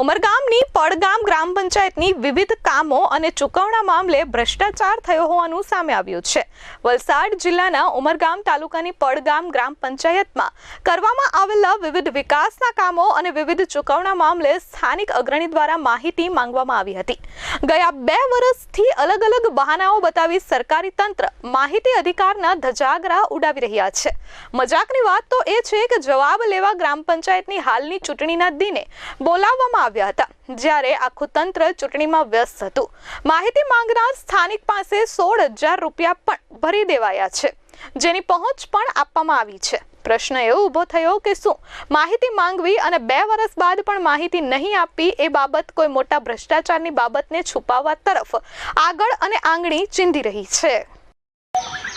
ઉમરગામની પડગામ ગ્રામ પંચાયતની વિવિધ કામો અને ચૂકવણા મામલે ભ્રષ્ટાચાર થયો હોવાનું સામે આવ્યું છે. વલસાડ જિલ્લાના ઉમરગામ તાલુકાની પડગામ ગ્રામ પંચાયતમાં કરવામાં આવેલા વિવિધ વિકાસના કામો અને વિવિધ ચૂકવણા મામલે સ્થાનિક અગ્રણી દ્વારા માહિતી માંગવામાં આવી હતી. ગયા બે વર્ષથી અલગ અલગ બહાનાઓ બતાવી સરકારી તંત્ર માહિતી અધિકારના ધજાગરા ઉડાવી રહ્યા છે. મજાકની વાત તો એ છે કે જવાબ લેવા ગ્રામ પંચાયતની હાલની ચૂંટણીના દિને બોલાવવામાં આવ્યા હતા, જ્યારે આખું તંત્ર ચૂંટણીમાં વ્યસ્ત હતું. માહિતી માંગનાર સ્થાનિક પાસે સોળ હજાર રૂપિયા પણ ભરી દેવાયા છે. જેની પહોંચ પણ આપવામાં આવી છે. પ્રશ્ન એવો ઊભો થયો કે શું માહિતી માંગવી અને બે વર્ષ બાદ પણ માહિતી નહીં આપવી એ બાબત કોઈ મોટા ભ્રષ્ટાચારની બાબતને છુપાવવા તરફ આગળ અને આંગળી ચીંધી રહી છે.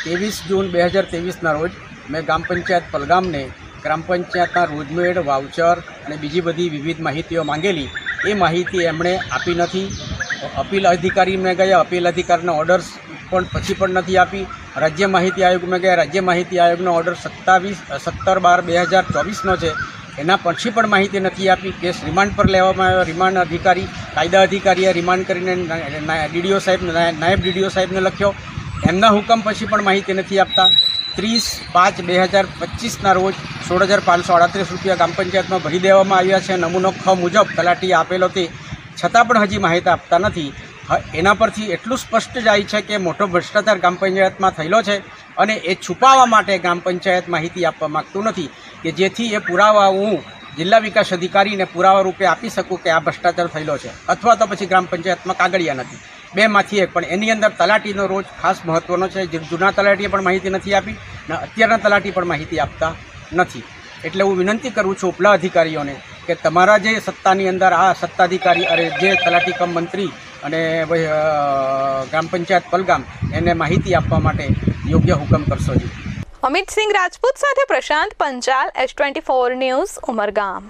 ત્રેવીસ જૂન બે હજાર ત્રેવીસના રોજ મેં ગ્રામ પંચાયત પલગામને ગ્રામ પંચાયતના રોજમેડ, વાઉચર અને બીજી બધી વિવિધ માહિતીઓ માંગેલી. એ માહિતી એમણે આપી નથી. અપીલ અધિકારીને ગયા, અપીલ અધિકારીના ઓર્ડર્સ પણ પછી પણ નથી આપી. રાજ્ય માહિતી આયોગમાં ગયા, રાજ્ય માહિતી આયોગનો ઓર્ડર સત્તાવીસ સત્તર બાર બે હજાર ચોવીસનો છે. એના પછી પણ માહિતી નથી આપી. કેસ રિમાન્ડ પર લેવામાં આવ્યો. રિમાન્ડ અધિકારી, કાયદા અધિકારીએ રિમાન્ડ કરીને ડીડીઓ સાહેબ, નાયબ ડીડીઓ સાહેબને લખ્યો. એમના હુકમ પછી પણ માહિતી નથી આપતા. ત્રીસ પાંચ બે હજાર પચીસના રોજ સોળ હજાર પાંચસો આડત્રીસ રૂપિયા ગ્રામ પંચાયતમાં ભરી દેવામાં આવ્યા છે. નમૂનો ખ મુજબ તલાટીએ આપેલો તે છતાં પણ હજી માહિતી આપતા નથી. એના પરથી એટલું સ્પષ્ટ જાય છે કે મોટો ભ્રષ્ટાચાર ગ્રામ પંચાયતમાં થયેલો છે અને એ છુપાવવા માટે ગ્રામ પંચાયત માહિતી આપવા માગતું નથી કે જેથી એ પુરાવા હું જિલ્લા વિકાસ અધિકારીને પુરાવા રૂપે આપી શકું કે આ ભ્રષ્ટાચાર થયેલો છે. અથવા તો પછી ગ્રામ પંચાયતમાં કાગળિયા નથી. બેમાંથી એક. પણ એની અંદર તલાટીનો રોજ ખાસ મહત્ત્વનો છે. જે જૂના તલાટીએ પણ માહિતી નથી આપી અને અત્યારના તલાટી પણ માહિતી આપતા નથી. એટલે હું વિનંતી કરું છું ઉપલા અધિકારીઓને કે તમારા જે સત્તાની અંદર આ સત્તાધિકારી અરે જે તલાટી કમ મંત્રી અને ગ્રામ પંચાયત પલગામ એને માહિતી આપવા માટે યોગ્ય હુકમ કરશો જી. અમિત સિંહ રાજપૂત સાથે Prashant Panchal, S twenty four news, Umargam.